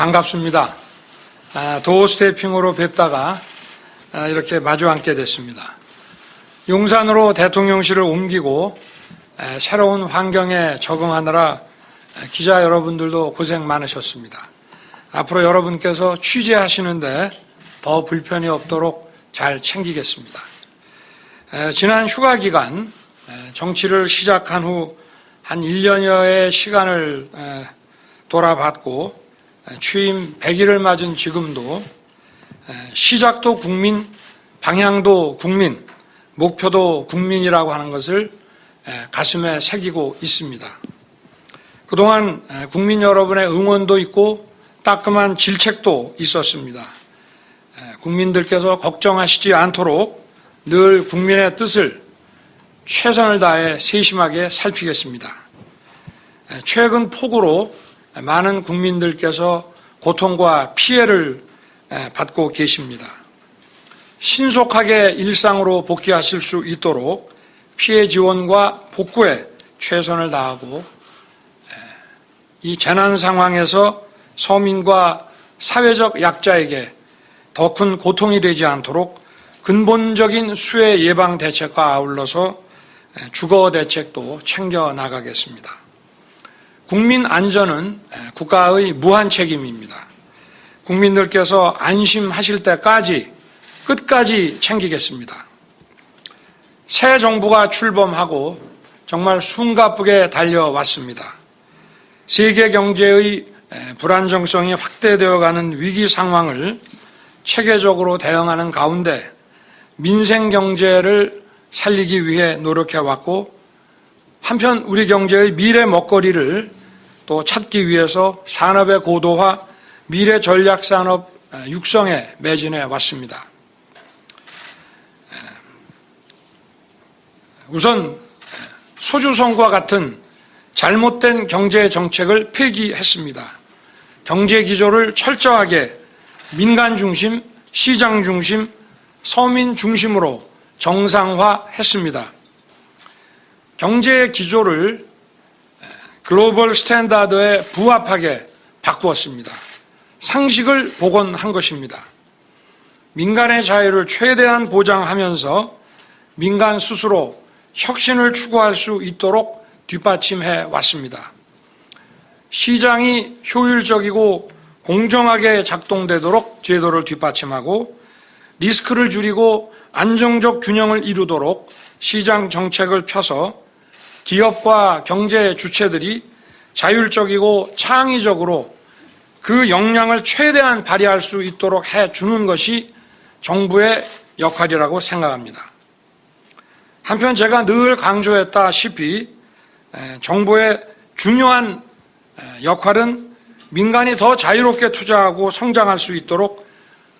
반갑습니다. 아, 도어 스태핑으로 뵙다가 아, 이렇게 마주 앉게 됐습니다. 용산으로 대통령실을 옮기고 에, 새로운 환경에 적응하느라 에, 기자 여러분들도 고생 많으셨습니다. 앞으로 여러분께서 취재하시는데 더 불편이 없도록 잘 챙기겠습니다. 에, 지난 휴가 기간 에, 정치를 시작한 후 한 1년여의 시간을 에, 돌아봤고 취임 100일을 맞은 지금도 시작도 국민, 방향도 국민, 목표도 국민이라고 하는 것을 가슴에 새기고 있습니다. 그동안 국민 여러분의 응원도 있고 따끔한 질책도 있었습니다. 국민들께서 걱정하시지 않도록 늘 국민의 뜻을 최선을 다해 세심하게 살피겠습니다. 최근 폭우로 많은 국민들께서 고통과 피해를 받고 계십니다. 신속하게 일상으로 복귀하실 수 있도록 피해 지원과 복구에 최선을 다하고 이 재난 상황에서 서민과 사회적 약자에게 더 큰 고통이 되지 않도록 근본적인 수해 예방 대책과 아울러서 주거 대책도 챙겨 나가겠습니다. 국민 안전은 국가의 무한 책임입니다. 국민들께서 안심하실 때까지 끝까지 챙기겠습니다. 새 정부가 출범하고 정말 숨가쁘게 달려왔습니다. 세계 경제의 불안정성이 확대되어 가는 위기 상황을 체계적으로 대응하는 가운데 민생 경제를 살리기 위해 노력해 왔고 한편 우리 경제의 미래 먹거리를 또 찾기 위해서 산업의 고도화, 미래 전략 산업 육성에 매진해 왔습니다. 우선 소주성과 같은 잘못된 경제 정책을 폐기했습니다. 경제 기조를 철저하게 민간 중심, 시장 중심, 서민 중심으로 정상화했습니다. 경제 기조를 글로벌 스탠다드에 부합하게 바꾸었습니다. 상식을 복원한 것입니다. 민간의 자유를 최대한 보장하면서 민간 스스로 혁신을 추구할 수 있도록 뒷받침해 왔습니다. 시장이 효율적이고 공정하게 작동되도록 제도를 뒷받침하고 리스크를 줄이고 안정적 균형을 이루도록 시장 정책을 펴서 기업과 경제 주체들이 자율적이고 창의적으로 그 역량을 최대한 발휘할 수 있도록 해 주는 것이 정부의 역할이라고 생각합니다. 한편 제가 늘 강조했다시피 정부의 중요한 역할은 민간이 더 자유롭게 투자하고 성장할 수 있도록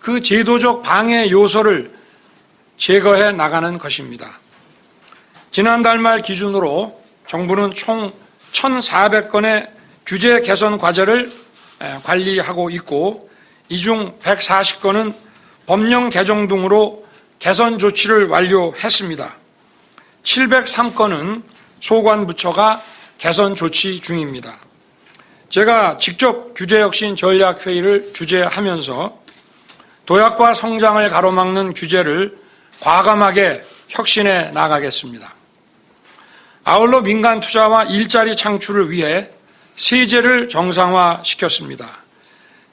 그 제도적 방해 요소를 제거해 나가는 것입니다. 지난달 말 기준으로 정부는 총 1,400건의 규제 개선 과제를 관리하고 있고 이 중 140건은 법령 개정 등으로 개선 조치를 완료했습니다. 703건은 소관부처가 개선 조치 중입니다. 제가 직접 규제혁신 전략회의를 주재하면서 도약과 성장을 가로막는 규제를 과감하게 혁신해 나가겠습니다. 아울러 민간 투자와 일자리 창출을 위해 세제를 정상화시켰습니다.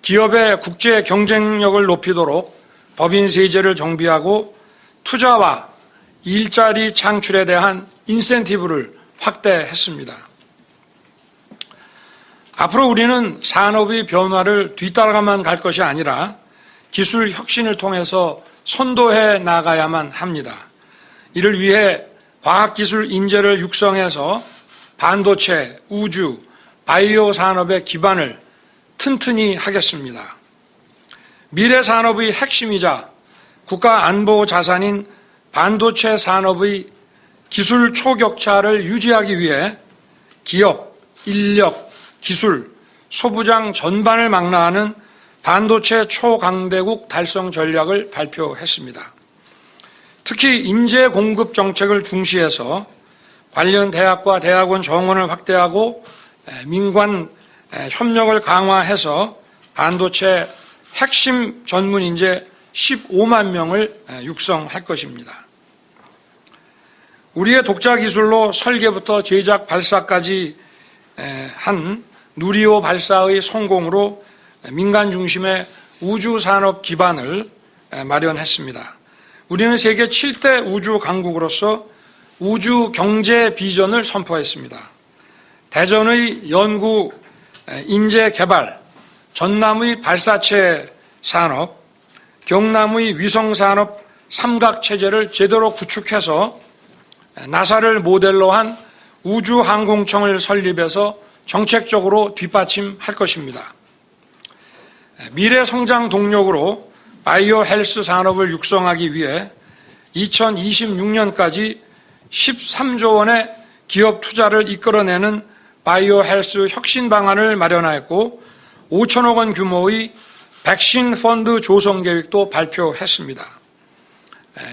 기업의 국제 경쟁력을 높이도록 법인 세제를 정비하고 투자와 일자리 창출에 대한 인센티브를 확대했습니다. 앞으로 우리는 산업의 변화를 뒤따라가만 갈 것이 아니라 기술 혁신을 통해서 선도해 나가야만 합니다. 이를 위해 과학기술 인재를 육성해서 반도체, 우주, 바이오 산업의 기반을 튼튼히 하겠습니다. 미래 산업의 핵심이자 국가 안보 자산인 반도체 산업의 기술 초격차를 유지하기 위해 기업, 인력, 기술, 소부장 전반을 망라하는 반도체 초강대국 달성 전략을 발표했습니다. 특히 인재 공급 정책을 중시해서 관련 대학과 대학원 정원을 확대하고 민관 협력을 강화해서 반도체 핵심 전문 인재 15만 명을 육성할 것입니다. 우리의 독자 기술로 설계부터 제작 발사까지 한 누리호 발사의 성공으로 민간 중심의 우주 산업 기반을 마련했습니다. 우리는 세계 7대 우주 강국으로서 우주 경제 비전을 선포했습니다. 대전의 연구 인재 개발, 전남의 발사체 산업, 경남의 위성 산업 삼각 체제를 제대로 구축해서 나사를 모델로 한 우주 항공청을 설립해서 정책적으로 뒷받침할 것입니다. 미래 성장 동력으로 바이오 헬스 산업을 육성하기 위해 2026년까지 13조 원의 기업 투자를 이끌어내는 바이오 헬스 혁신 방안을 마련하였고 5천억 원 규모의 백신 펀드 조성 계획도 발표했습니다.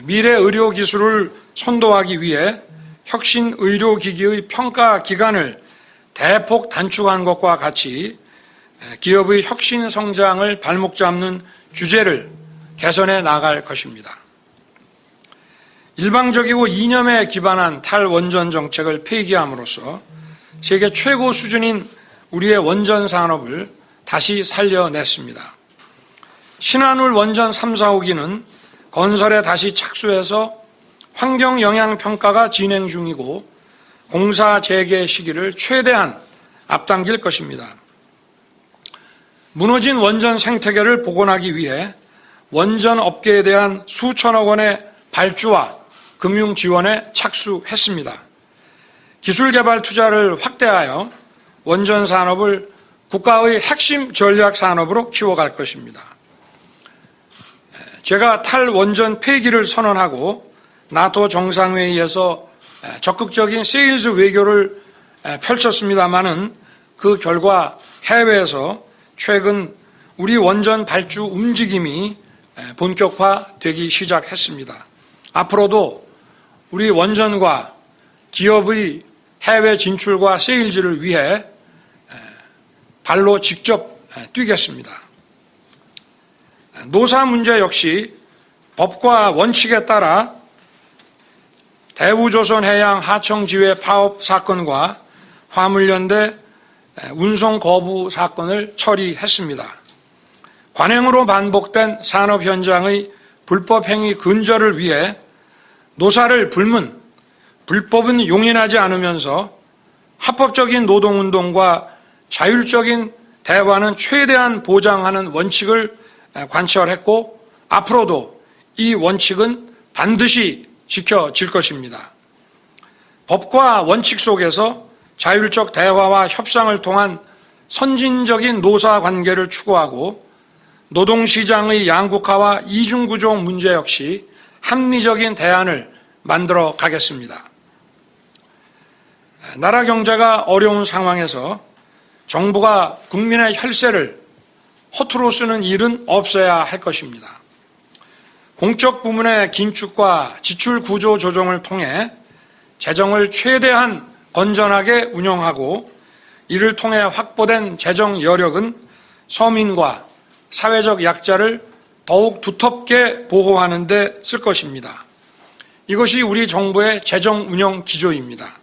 미래 의료 기술을 선도하기 위해 혁신 의료기기의 평가 기간을 대폭 단축한 것과 같이 기업의 혁신 성장을 발목 잡는 주제를 개선해 나갈 것입니다. 일방적이고 이념에 기반한 탈원전 정책을 폐기함으로써 세계 최고 수준인 우리의 원전 산업을 다시 살려냈습니다. 신한울 원전 3, 4호기는 건설에 다시 착수해서 환경 영향 평가가 진행 중이고 공사 재개 시기를 최대한 앞당길 것입니다. 무너진 원전 생태계를 복원하기 위해 원전 업계에 대한 수천억 원의 발주와 금융 지원에 착수했습니다. 기술 개발 투자를 확대하여 원전 산업을 국가의 핵심 전략 산업으로 키워갈 것입니다. 제가 탈원전 폐기를 선언하고 나토 정상회의에서 적극적인 세일즈 외교를 펼쳤습니다마는 그 결과 해외에서 최근 우리 원전 발주 움직임이 본격화되기 시작했습니다. 앞으로도 우리 원전과 기업의 해외 진출과 세일즈를 위해 발로 직접 뛰겠습니다. 노사 문제 역시 법과 원칙에 따라 대우조선해양 하청지회 파업 사건과 화물연대 운송 거부 사건을 처리했습니다. 관행으로 반복된 산업 현장의 불법 행위 근절을 위해 노사를 불문, 불법은 용인하지 않으면서 합법적인 노동운동과 자율적인 대화는 최대한 보장하는 원칙을 관철했고 앞으로도 이 원칙은 반드시 지켜질 것입니다. 법과 원칙 속에서 자율적 대화와 협상을 통한 선진적인 노사 관계를 추구하고 노동시장의 양극화와 이중구조 문제 역시 합리적인 대안을 만들어 가겠습니다. 나라 경제가 어려운 상황에서 정부가 국민의 혈세를 허투루 쓰는 일은 없어야 할 것입니다. 공적 부문의 긴축과 지출 구조 조정을 통해 재정을 최대한 건전하게 운영하고 이를 통해 확보된 재정 여력은 서민과 사회적 약자를 더욱 두텁게 보호하는 데 쓸 것입니다. 이것이 우리 정부의 재정 운영 기조입니다.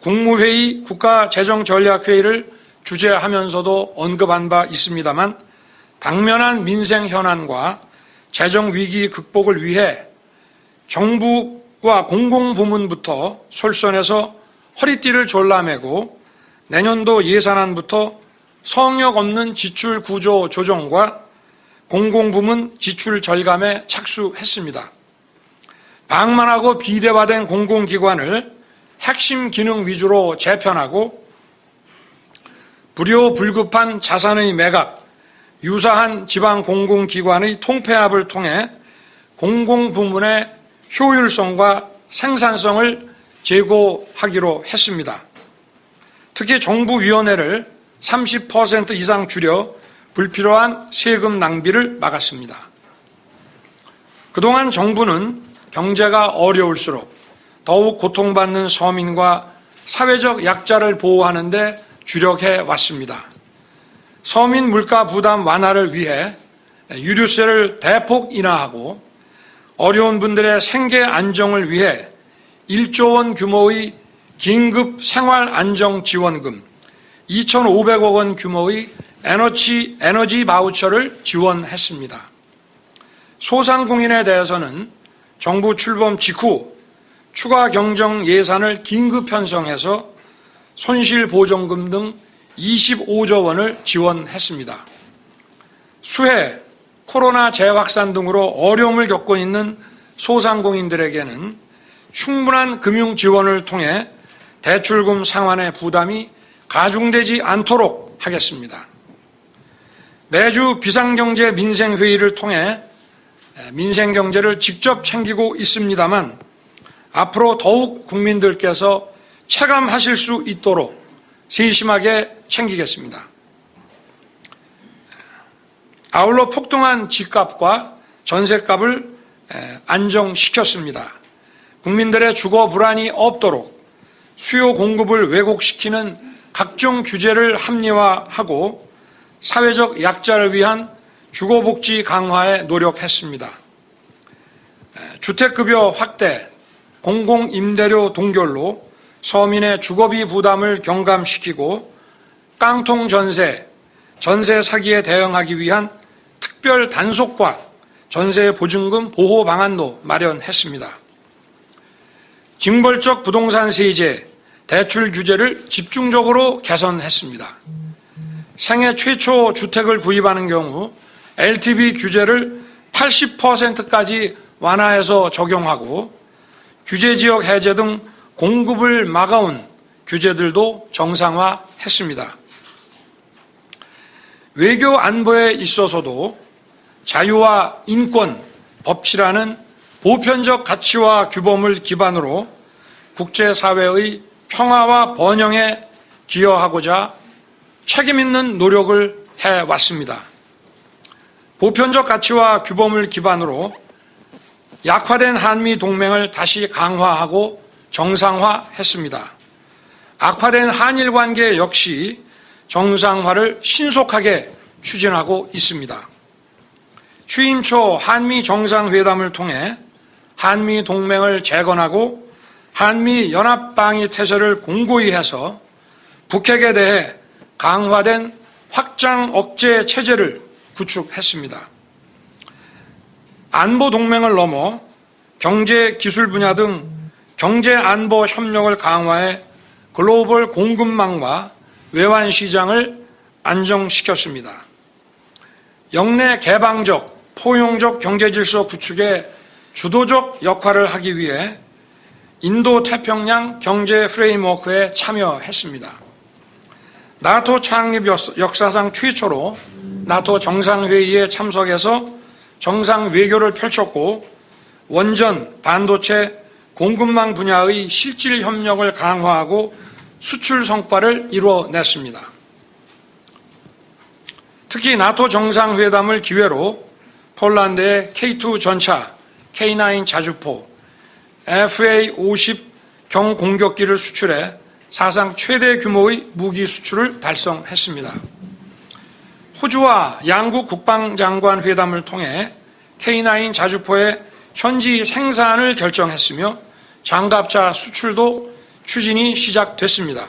국무회의 국가재정전략회의를 주재하면서도 언급한 바 있습니다만 당면한 민생 현안과 재정 위기 극복을 위해 정부와 공공부문부터 솔선해서 허리띠를 졸라매고 내년도 예산안부터 성역 없는 지출 구조 조정과 공공부문 지출 절감에 착수했습니다. 방만하고 비대화된 공공기관을 핵심 기능 위주로 재편하고 불효불급한 자산의 매각, 유사한 지방 공공기관의 통폐합을 통해 공공부문의 효율성과 생산성을 제고하기로 했습니다. 특히 정부위원회를 30% 이상 줄여 불필요한 세금 낭비를 막았습니다. 그동안 정부는 경제가 어려울수록 더욱 고통받는 서민과 사회적 약자를 보호하는 데 주력해 왔습니다. 서민 물가 부담 완화를 위해 유류세를 대폭 인하하고 어려운 분들의 생계 안정을 위해 1조 원 규모의 긴급 생활 안정 지원금, 2,500억 원 규모의 에너지, 에너지 바우처를 지원했습니다. 소상공인에 대해서는 정부 출범 직후 추가 경정 예산을 긴급 편성해서 손실 보전금 등 25조 원을 지원했습니다. 수해, 코로나 재확산 등으로 어려움을 겪고 있는 소상공인들에게는 충분한 금융 지원을 통해 대출금 상환의 부담이 가중되지 않도록 하겠습니다. 매주 비상경제 민생회의를 통해 민생경제를 직접 챙기고 있습니다만 앞으로 더욱 국민들께서 체감하실 수 있도록 세심하게 챙기겠습니다. 아울러 폭등한 집값과 전세값을 안정시켰습니다. 국민들의 주거 불안이 없도록 수요 공급을 왜곡시키는 각종 규제를 합리화하고 사회적 약자를 위한 주거복지 강화에 노력했습니다. 주택급여 확대, 공공임대료 동결로 서민의 주거비 부담을 경감시키고 깡통 전세, 전세 사기에 대응하기 위한 특별 단속과 전세 보증금 보호 방안도 마련했습니다. 징벌적 부동산 세제, 대출 규제를 집중적으로 개선했습니다. 생애 최초 주택을 구입하는 경우 LTV 규제를 80%까지 완화해서 적용하고 규제 지역 해제 등 공급을 막아온 규제들도 정상화했습니다. 외교 안보에 있어서도 자유와 인권, 법치라는 보편적 가치와 규범을 기반으로 국제사회의 평화와 번영에 기여하고자 책임있는 노력을 해왔습니다. 보편적 가치와 규범을 기반으로 약화된 한미 동맹을 다시 강화하고 정상화했습니다. 악화된 한일 관계 역시 정상화를 신속하게 추진하고 있습니다. 취임 초 한미 정상회담을 통해 한미 동맹을 재건하고 한미 연합 방위 태세를 공고히 해서 북핵에 대해 강화된 확장 억제 체제를 구축했습니다. 안보 동맹을 넘어 경제 기술 분야 등 경제 안보 협력을 강화해 글로벌 공급망과 외환 시장을 안정시켰습니다. 영내 개방적, 포용적 경제 질서 구축에 주도적 역할을 하기 위해 인도 태평양 경제 프레임워크에 참여했습니다. 나토 창립 역사상 최초로 나토 정상회의에 참석해서 정상 외교를 펼쳤고 원전, 반도체, 공급망 분야의 실질 협력을 강화하고 수출 성과를 이루어냈습니다. 특히 나토 정상회담을 기회로 폴란드의 K2 전차, K9 자주포, FA-50 경공격기를 수출해 사상 최대 규모의 무기 수출을 달성했습니다. 호주와 양국 국방장관 회담을 통해 K9 자주포의 현지 생산을 결정했으며 장갑차 수출도 추진이 시작됐습니다.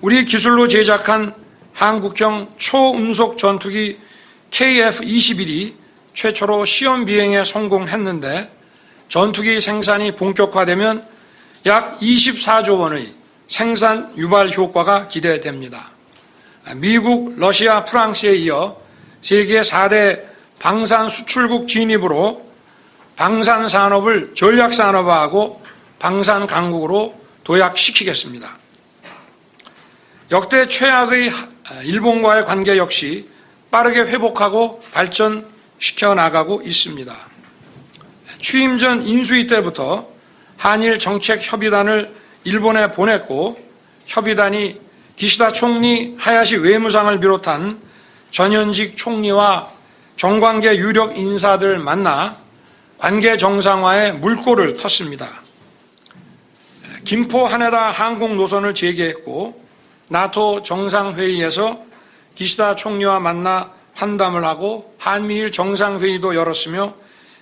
우리 기술로 제작한 한국형 초음속 전투기 KF-21이 최초로 시험 비행에 성공했는데 전투기 생산이 본격화되면 약 24조 원의 생산 유발 효과가 기대됩니다. 미국, 러시아, 프랑스에 이어 세계 4대 방산 수출국 진입으로 방산 산업을 전략 산업화하고 방산 강국으로 도약시키겠습니다. 역대 최악의 일본과의 관계 역시 빠르게 회복하고 발전시켜 나가고 있습니다. 취임 전 인수위 때부터 한일 정책 협의단을 일본에 보냈고 협의단이 기시다 총리 하야시 외무상을 비롯한 전현직 총리와 정관계 유력 인사들 만나 관계 정상화에 물꼬를 텄습니다. 김포 하네다 항공 노선을 재개했고 나토 정상회의에서 기시다 총리와 만나 환담을 하고 한미일 정상회의도 열었으며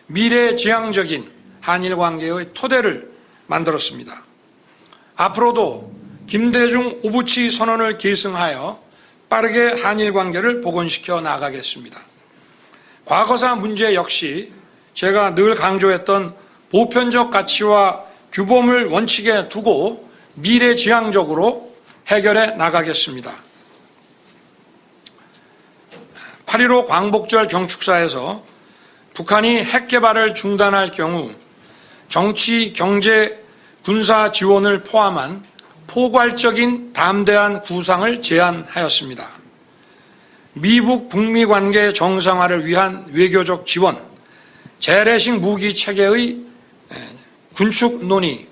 미래지향적인 한일 관계의 토대를 만들었습니다. 앞으로도 김대중 오부치 선언을 계승하여 빠르게 한일 관계를 복원시켜 나가겠습니다. 과거사 문제 역시 제가 늘 강조했던 보편적 가치와 규범을 원칙에 두고 미래지향적으로 해결해 나가겠습니다. 8.15 광복절 경축사에서 북한이 핵 개발을 중단할 경우 정치, 경제, 군사 지원을 포함한 포괄적인 담대한 구상을 제안하였습니다. 미북 북미 관계 정상화를 위한 외교적 지원, 재래식 무기 체계의 군축 논의,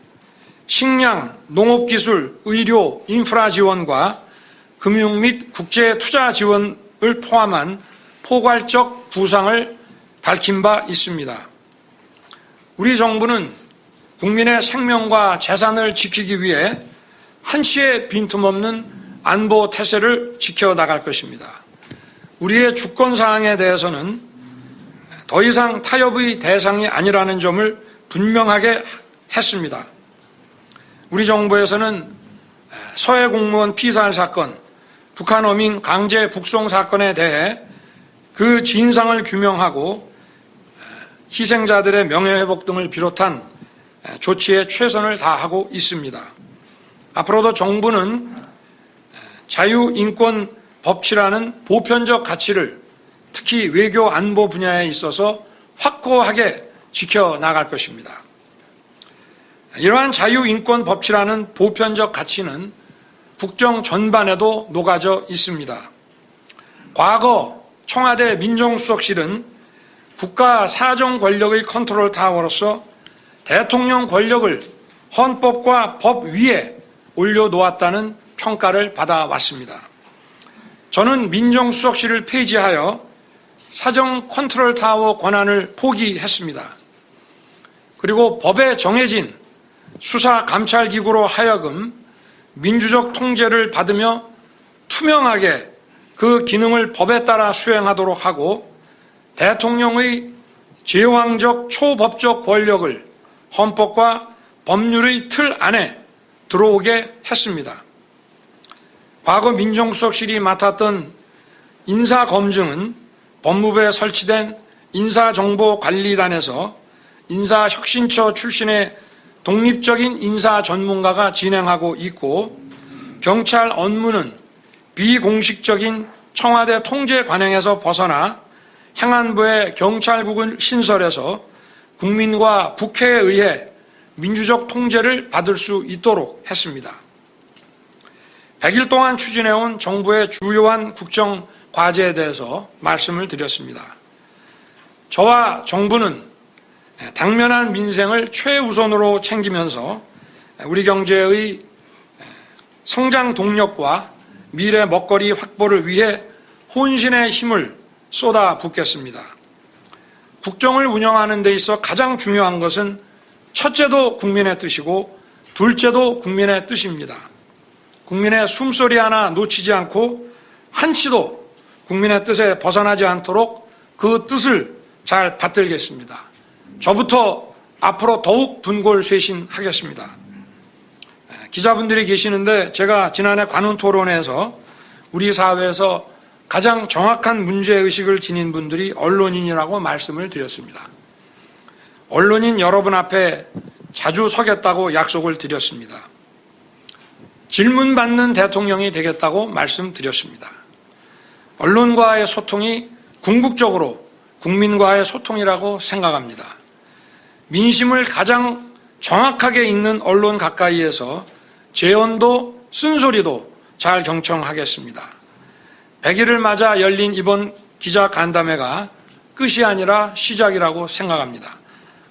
식량, 농업기술, 의료, 인프라 지원과 금융 및 국제 투자 지원을 포함한 포괄적 구상을 밝힌 바 있습니다. 우리 정부는 국민의 생명과 재산을 지키기 위해 한치의 빈틈없는 안보 태세를 지켜나갈 것입니다. 우리의 주권 사항에 대해서는 더 이상 타협의 대상이 아니라는 점을 분명하게 했습니다. 우리 정부에서는 서해 공무원 피살 사건, 북한 어민 강제 북송 사건에 대해 그 진상을 규명하고 희생자들의 명예회복 등을 비롯한 조치에 최선을 다하고 있습니다. 앞으로도 정부는 자유인권 법치라는 보편적 가치를 특히 외교 안보 분야에 있어서 확고하게 지켜나갈 것입니다. 이러한 자유인권 법치라는 보편적 가치는 국정 전반에도 녹아져 있습니다. 과거 청와대 민정수석실은 국가 사정 권력의 컨트롤 타워로서 대통령 권력을 헌법과 법 위에 올려놓았다는 평가를 받아왔습니다. 저는 민정수석실을 폐지하여 사정 컨트롤 타워 권한을 포기했습니다. 그리고 법에 정해진 수사 감찰 기구로 하여금 민주적 통제를 받으며 투명하게 그 기능을 법에 따라 수행하도록 하고 대통령의 제왕적 초법적 권력을 헌법과 법률의 틀 안에 들어오게 했습니다. 과거 민정수석실이 맡았던 인사검증은 법무부에 설치된 인사정보관리단에서 인사혁신처 출신의 독립적인 인사 전문가가 진행하고 있고 경찰 업무는 비공식적인 청와대 통제 관행에서 벗어나 행안부의 경찰국을 신설해서 국민과 국회에 의해 민주적 통제를 받을 수 있도록 했습니다. 100일 동안 추진해온 정부의 주요한 국정 과제에 대해서 말씀을 드렸습니다. 저와 정부는 당면한 민생을 최우선으로 챙기면서 우리 경제의 성장 동력과 미래 먹거리 확보를 위해 혼신의 힘을 쏟아 붓겠습니다. 국정을 운영하는 데 있어 가장 중요한 것은 첫째도 국민의 뜻이고 둘째도 국민의 뜻입니다. 국민의 숨소리 하나 놓치지 않고 한치도 국민의 뜻에 벗어나지 않도록 그 뜻을 잘 받들겠습니다. 저부터 앞으로 더욱 분골쇄신하겠습니다. 기자분들이 계시는데 제가 지난해 관훈 토론에서 우리 사회에서 가장 정확한 문제의식을 지닌 분들이 언론인이라고 말씀을 드렸습니다. 언론인 여러분 앞에 자주 서겠다고 약속을 드렸습니다. 질문 받는 대통령이 되겠다고 말씀드렸습니다. 언론과의 소통이 궁극적으로 국민과의 소통이라고 생각합니다. 민심을 가장 정확하게 읽는 언론 가까이에서 재언도 쓴소리도 잘 경청하겠습니다. 100일을 맞아 열린 이번 기자 간담회가 끝이 아니라 시작이라고 생각합니다.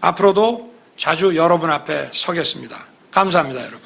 앞으로도 자주 여러분 앞에 서겠습니다. 감사합니다, 여러분.